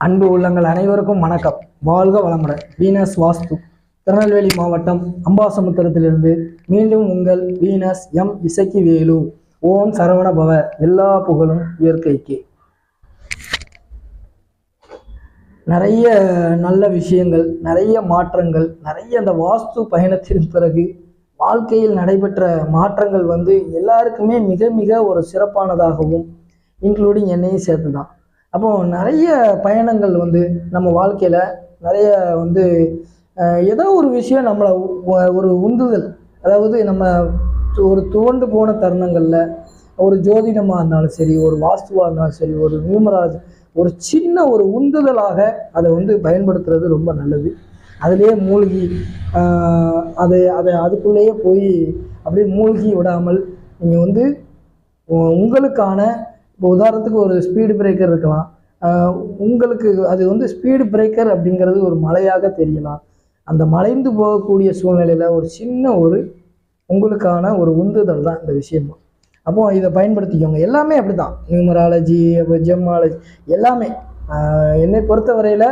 அன்பு உள்ளங்கள் அனைவருக்கும் வணக்கம். வாழ்க வளமுடன். வீனஸ் வாஸ்து. திருநெல்வேலி மாவட்டம் அம்பாசமுத்திரத்திலிருந்து மீண்டும் உங்கள் வீனஸ் எம் இசக்கி வேலு ஓம் சரவண பவ. எல்லா புகழும் இயற்கைக்கு. நிறைய நல்ல விஷயங்கள் நிறைய மாற்றங்கள் நிறைய அந்த வாஸ்து பயணத்தின் பிறகு வாழ்க்கையில் நடைபெற்ற மாற்றங்கள் வந்து எல்லாருக்குமே மிக மிக ஒரு சிறப்பானதாகவும் இன்க்ளூடிங் என்னையும் சேர்த்து தான் அப்போ நிறைய பயணங்கள் வந்து நம்ம வாழ்க்கையில் நிறைய வந்து ஏதோ ஒரு விஷயம் நம்மளை ஒரு உந்துதல். அதாவது நம்ம ஒரு துவண்டு போன தருணங்களில் ஒரு ஜோதிடமாக இருந்தாலும் சரி ஒரு வாஸ்துவாக இருந்தாலும் சரி ஒரு நியூமராஜ் ஒரு சின்ன ஒரு உந்துதலாக அதை வந்து பயன்படுத்துறது ரொம்ப நல்லது. அதிலே மூழ்கி அதை அதை அதுக்குள்ளேயே போய் அப்படியே மூழ்கி விடாமல் நீங்கள் வந்து உங்களுக்கான இப்போ உதாரணத்துக்கு ஒரு ஸ்பீடு பிரேக்கர் இருக்கலாம். உங்களுக்கு அது வந்து ஸ்பீடு பிரேக்கர் அப்படிங்கிறது ஒரு மலையாக தெரியலாம். அந்த மலைந்து போகக்கூடிய சூழ்நிலையில் ஒரு சின்ன ஒரு உங்களுக்கான ஒரு உந்துதல் தான் இந்த விஷயம். அப்போ இதை பயன்படுத்திக்கோங்க. எல்லாமே அப்படி தான் நியூமராலஜி ஜெம்மாலஜி எல்லாமே. என்னை பொறுத்தவரையில்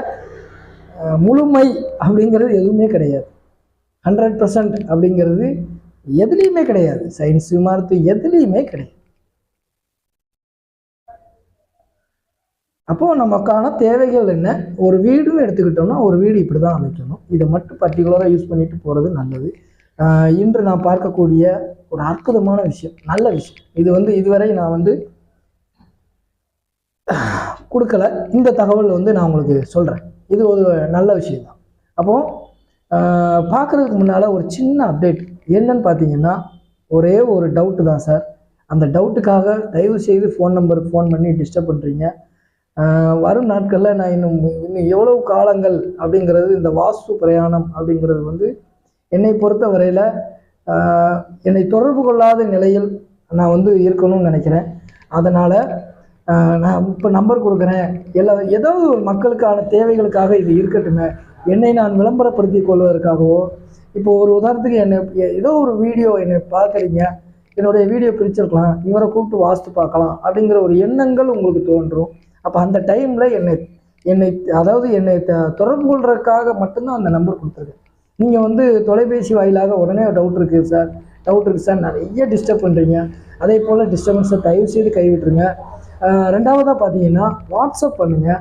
முழுமை அப்படிங்கிறது எதுவுமே கிடையாது. ஹண்ட்ரட் பர்சன்ட் அப்படிங்கிறது எதுலேயுமே கிடையாது. சயின்ஸு மருத்துவம் எதுலேயுமே கிடையாது. அப்போது நமக்கான தேவைகள் என்ன? ஒரு வீடுன்னு எடுத்துக்கிட்டோம்னா ஒரு வீடு இப்படி தான் அமைக்கணும். இதை மட்டும் பர்டிகுலராக யூஸ் பண்ணிட்டு போகிறது நல்லது. இன்று நான் பார்க்கக்கூடிய ஒரு அற்புதமான விஷயம் நல்ல விஷயம். இது வந்து இதுவரை நான் வந்து கொடுக்கல. இந்த தகவல் வந்து நான் உங்களுக்கு சொல்கிறேன் இது ஒரு நல்ல விஷயம் தான் அப்போது பார்க்குறதுக்கு முன்னால் ஒரு சின்ன அப்டேட் என்னன்னு பார்த்தீங்கன்னா ஒரே ஒரு டவுட்டு தான் சார். அந்த டவுட்டுக்காக தயவு செய்து ஃபோன் நம்பருக்கு ஃபோன் பண்ணி டிஸ்டர்ப் பண்ணுறீங்க வரும் நாட்களில் நான் இன்னும் இன்னும் எவ்வளவு காலங்கள் அப்படிங்கிறது இந்த வாஸ்து பிரயாணம் அப்படிங்கிறது வந்து என்னை பொறுத்த வரையில் என்னை தொடர்பு கொள்ளாத நிலையில் நான் வந்து இருக்கணும்னு நினைக்கிறேன். அதனால் நான் இப்போ நம்பர் கொடுக்குறேன். எல்லா ஏதாவது ஒரு மக்களுக்கான தேவைகளுக்காக இது இருக்கட்டுமே. என்னை நான் விளம்பரப்படுத்தி கொள்வதற்காகவோ இப்போ ஒரு உதாரணத்துக்கு என்னை ஏதோ ஒரு வீடியோ என்னை பார்க்குறீங்க. என்னுடைய வீடியோ பிரிச்சிருக்கலாம். இவரை கூப்பிட்டு வாஸ்து பார்க்கலாம் அப்படிங்கிற ஒரு எண்ணங்கள் உங்களுக்கு தோன்றும். அப்போ அந்த டைமில் என்னை என்னை அதாவது என்னை த- தொடர்பு கொள்றதுக்காக மட்டும்தான் அந்த நம்பர் கொடுத்துருக்கேன். நீங்கள் வந்து தொலைபேசி வாயிலாக உடனே டவுட் இருக்குது சார் டவுட் இருக்குது சார் நிறைய டிஸ்டர்ப் பண்ணுறீங்க அதே போல் டிஸ்டர்பன்ஸை தயவு செய்து கைவிட்டுருங்க. ரெண்டாவதாக பார்த்தீங்கன்னா வாட்ஸ்அப் பண்ணுங்கள்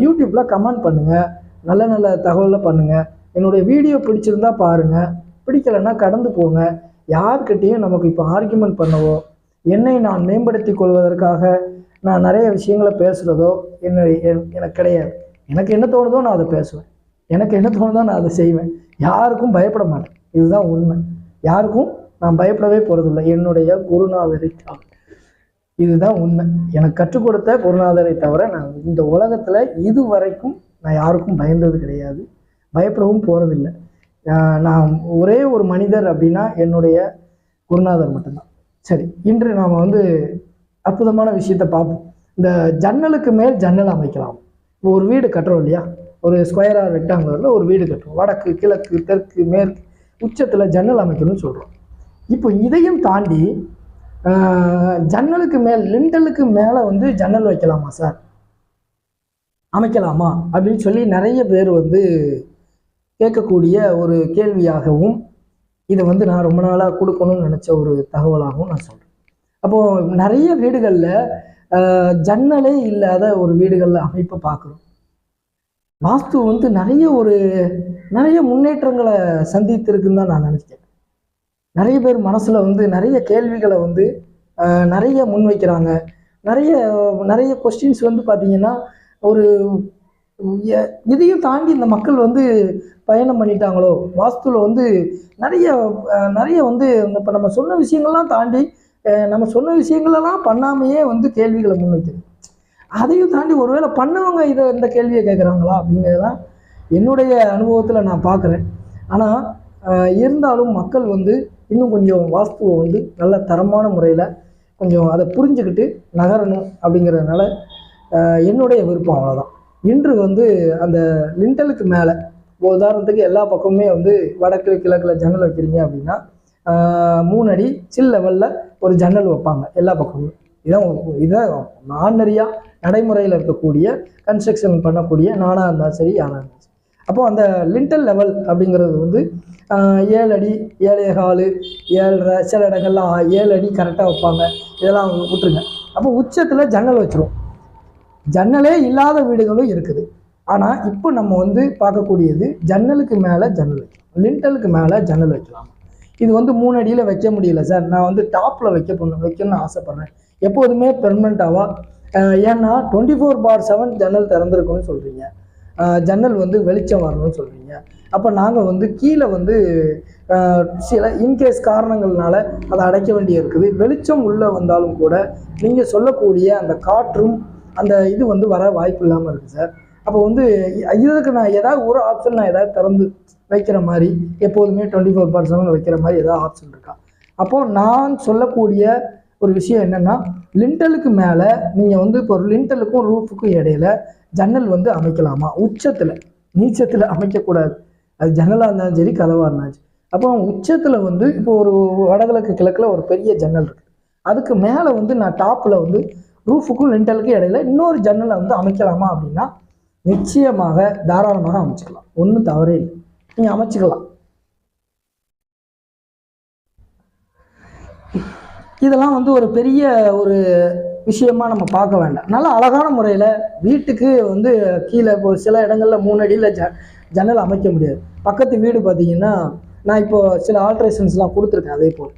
யூடியூப்பில் கமெண்ட் பண்ணுங்கள் நல்ல நல்ல தகவலை பண்ணுங்கள் என்னுடைய வீடியோ பிடிச்சிருந்தா பாருங்கள் பிடிக்கலைன்னா கடந்து போங்க. யார்கிட்டேயும் நமக்கு இப்போ ஆர்கியூமெண்ட் பண்ணவோ என்னை நான் மேம்படுத்தி கொள்வதற்காக நான் நிறைய விஷயங்களை பேசுகிறதோ என்ன எனக்கு கிடையாது. எனக்கு என்ன தோணுதோ நான் அதை பேசுவேன். எனக்கு என்ன தோணுதோ நான் அதை செய்வேன். யாருக்கும் பயப்பட மாட்டேன். இதுதான் உண்மை. யாருக்கும் நான் பயப்படவே போகிறதில்ல என்னுடைய குருநாதரைக்காக இதுதான் உண்மை. எனக்கு கற்றுக் கொடுத்த குருநாதரை தவிர நான் இந்த உலகத்தில் இது வரைக்கும் நான் யாருக்கும் பயந்தது கிடையாது. பயப்படவும் போகிறதில்ல நான் ஒரே ஒரு மனிதர் அப்படின்னா என்னுடைய குருநாதர் மட்டும்தான். சரி இன்று நாம் வந்து அற்புதமான விஷயத்தை பார்ப்போம். இந்த ஜன்னலுக்கு மேல் ஜன்னல் அமைக்கலாம். இப்போ ஒரு வீடு கட்டுறோம் இல்லையா? ஒரு ஸ்கொயராக ரெக்டாங்குலரில் ஒரு வீடு கட்டுறோம். வடக்கு கிழக்கு தெற்கு மேற்கு உச்சத்தில் ஜன்னல் அமைக்கணும்னு சொல்கிறோம் இப்போ இதையும் தாண்டி ஜன்னலுக்கு மேல் லிண்டலுக்கு மேலே வந்து ஜன்னல் வைக்கலாமா சார்? அமைக்கலாமா? அப்படின்னு சொல்லி நிறைய பேர் வந்து கேட்கக்கூடிய ஒரு கேள்வியாகவும் இதை வந்து நான் ரொம்ப நாளாக கொடுக்கணும்னு நினச்ச ஒரு தகவலாகவும் நான் சொல்கிறேன் அப்போது நிறைய வீடுகளில் ஜன்னலே இல்லாத ஒரு வீடுகளில் அமைப்பை பார்க்குறோம் வாஸ்து வந்து நிறைய ஒரு நிறைய முன்னேற்றங்களை சந்தித்திருக்குன்னு தான் நான் நினைக்கிறேன். நிறைய பேர் மனசில் வந்து நிறைய கேள்விகளை வந்து நிறைய முன்வைக்கிறாங்க நிறைய நிறைய கொஸ்டின்ஸ் வந்து பார்த்தீங்கன்னா ஒரு எ- இதையும் தாண்டி இந்த மக்கள் வந்து பயணம் பண்ணிட்டாங்களோ? வாஸ்துவில் வந்து நிறைய நிறைய வந்து இப்போ நம்ம சொன்ன விஷயங்கள்லாம் தாண்டி நம்ம சொன்ன விஷயங்களெல்லாம் பண்ணாமையே வந்து கேள்விகளை முன்வைக்குது அதையும் தாண்டி ஒருவேளை பண்ணவங்க இதை இந்த கேள்வியை கேட்குறாங்களா அப்படிங்கிறதான் என்னுடைய அனுபவத்தில் நான் பார்க்குறேன். ஆனால் இருந்தாலும் மக்கள் வந்து இன்னும் கொஞ்சம் வாஸ்துவை வந்து நல்ல தரமான முறையில் கொஞ்சம் அதை புரிஞ்சுக்கிட்டு நகரணும் அப்படிங்கிறதுனால என்னுடைய விருப்பம் அவ்வளோதான் இன்று வந்து அந்த லிண்டலுக்கு மேலே உதாரணத்துக்கு எல்லா பக்கமுமே வந்து வடக்கு கிழக்கில் ஜன்னல் வைக்கிறீங்க அப்படின்னா மூணு அடி சில் லெவலில் ஒரு ஜன்னல் வைப்பாங்க எல்லா பக்கமும். இதான் இதான் ஆர்டினரியாக நடைமுறையில் இருக்கக்கூடிய கன்ஸ்ட்ரக்ஷன் பண்ணக்கூடிய நானாக இருந்தாலும் சரி யானாக இருந்தாலும் சரி. அப்போ அந்த லிண்டல் லெவல் அப்படிங்கிறது வந்து ஏழு அடி ஏழே கால் ஏழரை சில இடங்கள்லாம் ஆ- ஏழு அடி கரெக்டாக வைப்பாங்க. இதெல்லாம் விட்டுருங்க. அப்போ உச்சத்தில் ஜன்னல் வச்சுருவோம். ஜன்னலே இல்லாத வீடுகளும் இருக்குது. ஆனால் இப்போ நம்ம வந்து பார்க்கக்கூடியது ஜன்னலுக்கு மேலே ஜன்னல் வைக்கலாம் லிண்டலுக்கு மேலே ஜன்னல் வைக்கலாம். இது வந்து மூணு அடியில் வைக்க முடியல சார். நான் வந்து டாப்பில் வைக்க பண்ண வைக்கணும்னு ஆசைப்பட்றேன். எப்போதுமே பெர்மனண்ட்டாவா ஏன்னா டுவெண்ட்டி ஃபோர் பார் செவன் ஜன்னல் திறந்துருக்குன்னு சொல்கிறீங்க ஜன்னல் வந்து வெளிச்சம் வரணும்னு சொல்கிறீங்க அப்போ நாங்கள் வந்து கீழே வந்து சில இன்கேஸ் காரணங்கள்னால அதை அடைக்க வேண்டிய இருக்குது வெளிச்சம் உள்ளே வந்தாலும் கூட நீங்கள் சொல்லக்கூடிய அந்த காற்றும் அந்த இது வந்து வர வாய்ப்பு இல்லாமல் இருக்குது சார். அப்போ வந்து இதுக்கு நான் ஏதாவது ஒரு ஆப்ஷன் நான் ஏதாவது திறந்து வைக்கிற மாதிரி எப்போதுமே டுவெண்ட்டி ஃபோர் பார் செவன் வைக்கிற மாதிரி ஏதாவது ஆப்ஷன் இருக்கா? அப்போது நான் சொல்லக்கூடிய ஒரு விஷயம் என்னென்னா லிண்டலுக்கு மேலே நீங்கள் வந்து இப்போ ஒரு லிண்டலுக்கும் ரூஃபுக்கும் இடையில ஜன்னல் வந்து அமைக்கலாமா? உச்சத்தில் நீச்சத்தில் அமைக்கக்கூடாது. அது ஜன்னலாக இருந்தாலும் சரி கதவாக இருந்தாலும் சரி. அப்போ உச்சத்தில் வந்து இப்போ ஒரு வடகிழக்கு கிழக்கில் ஒரு பெரிய ஜன்னல் இருக்குது அதுக்கு மேலே வந்து நான் டாப்பில் வந்து ரூஃபுக்கும் லிண்டலுக்கும் இடையில இன்னொரு ஜன்னலை வந்து அமைக்கலாமா அப்படின்னா நிச்சயமாக தாராளமாக அமைச்சுக்கலாம். ஒன்றும் தவறே இல்லை. நீங்கள் அமைச்சுக்கலாம். இதெல்லாம் வந்து ஒரு பெரிய ஒரு விஷயமா நம்ம பார்க்க வேண்டாம். நல்ல அழகான முறையில் வீட்டுக்கு வந்து கீழே இப்போ சில இடங்கள்ல மூணு அடியில் ஜ ஜன்னல் அமைக்க முடியாது. பக்கத்து வீடு பார்த்தீங்கன்னா நான் இப்போ சில ஆல்ட்ரேஷன்ஸ்லாம் கொடுத்துருக்கேன் அதே போல்.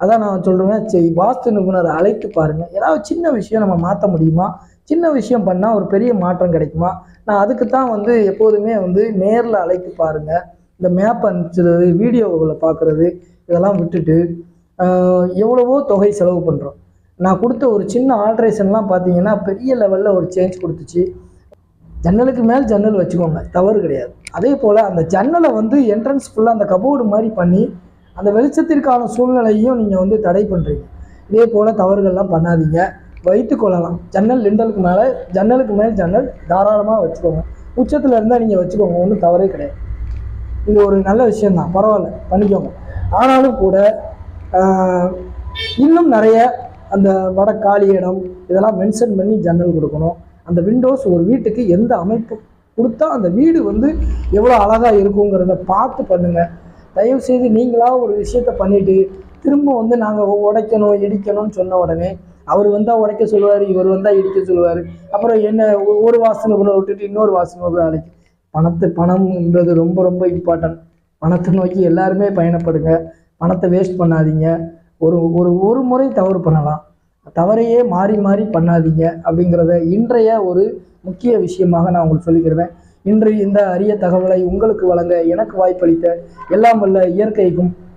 அதான் நான் சொல்கிறேன் சரி வாஸ்து நிபுணரை அழைத்து பாருங்கள் ஏதாவது சின்ன விஷயம் நம்ம மாற்ற முடியுமா? சின்ன விஷயம் பண்ணால் ஒரு பெரிய மாற்றம் கிடைக்குமா? நான் அதுக்கு தான் வந்து எப்போதுமே வந்து நேரில் அழைத்து பாருங்கள் இந்த மேப் அனுப்பிச்சது வீடியோவில் பார்க்குறது இதெல்லாம் விட்டுட்டு எவ்வளவோ தொகை செலவு பண்ணுறோம் நான் கொடுத்த ஒரு சின்ன ஆல்ட்ரேஷன்லாம் பார்த்தீங்கன்னா பெரிய லெவலில் ஒரு சேஞ்ச் கொடுத்துச்சு. ஜன்னலுக்கு மேல் ஜன்னல் வச்சுக்கோங்க தவறு கிடையாது. அதே போல் அந்த ஜன்னலை வந்து என்ட்ரன்ஸ் ஃபுல்லாக அந்த கபோர்டு மாதிரி பண்ணி அந்த வெளிச்சத்திற்கான சூழ்நிலையும் நீங்கள் வந்து தடை பண்ணுறீங்க இதே போல் தவறுகள்லாம் பண்ணாதீங்க. வைத்துக்கொள்ளலாம் ஜன்னல் லிண்டலுக்கு மேலே ஜன்னலுக்கு மேல் ஜன்னல் தாராளமாக வச்சுக்கோங்க. உச்சத்தில் இருந்தால் நீங்கள் வச்சுக்கோங்க ஒன்றும் தவறே கிடையாது. இது ஒரு நல்ல விஷயந்தான் பரவாயில்ல பண்ணிக்கோங்க. ஆனாலும் கூட இன்னும் நிறைய அந்த வட காலி இடம் இதெல்லாம் மென்ஷன் பண்ணி ஜன்னல் கொடுக்கணும். அந்த விண்டோஸ் ஒரு வீட்டுக்கு எந்த அமைப்பு கொடுத்தா அந்த வீடு வந்து எவ்வளோ அழகாக இருக்குங்கிறத பார்த்து பண்ணுங்கள் தயவு செய்து ஒரு விஷயத்த பண்ணிவிட்டு திரும்ப வந்து நாங்கள் உடைக்கணும் இடிக்கணும்னு சொன்ன உடனே அவர் வந்தால் உடைக்க சொல்லுவார் இவர் வந்தால் இடிக்க சொல்லுவார். அப்புறம் என்ன ஒரு வாசனை உள்ள விட்டுட்டு இன்னொரு வாசனை உள்ள அடைக்கும் பணத்தை பணம்ன்றது ரொம்ப ரொம்ப இம்பார்ட்டன்ட் பணத்தை நோக்கி எல்லாருமே பயணப்படுங்க. பணத்தை வேஸ்ட் பண்ணாதீங்க. ஒரு ஒரு ஒரு முறை தவறு பண்ணலாம். தவறையே மாறி மாறி பண்ணாதீங்க அப்படிங்கிறத இன்றைய ஒரு முக்கிய விஷயமாக நான் உங்களுக்கு சொல்லிக்கிறேன். இன்று இந்த அரிய தகவலை உங்களுக்கு வழங்க எனக்கு வாய்ப்பளித்த எல்லாம் வல்ல இயற்கைக்கும்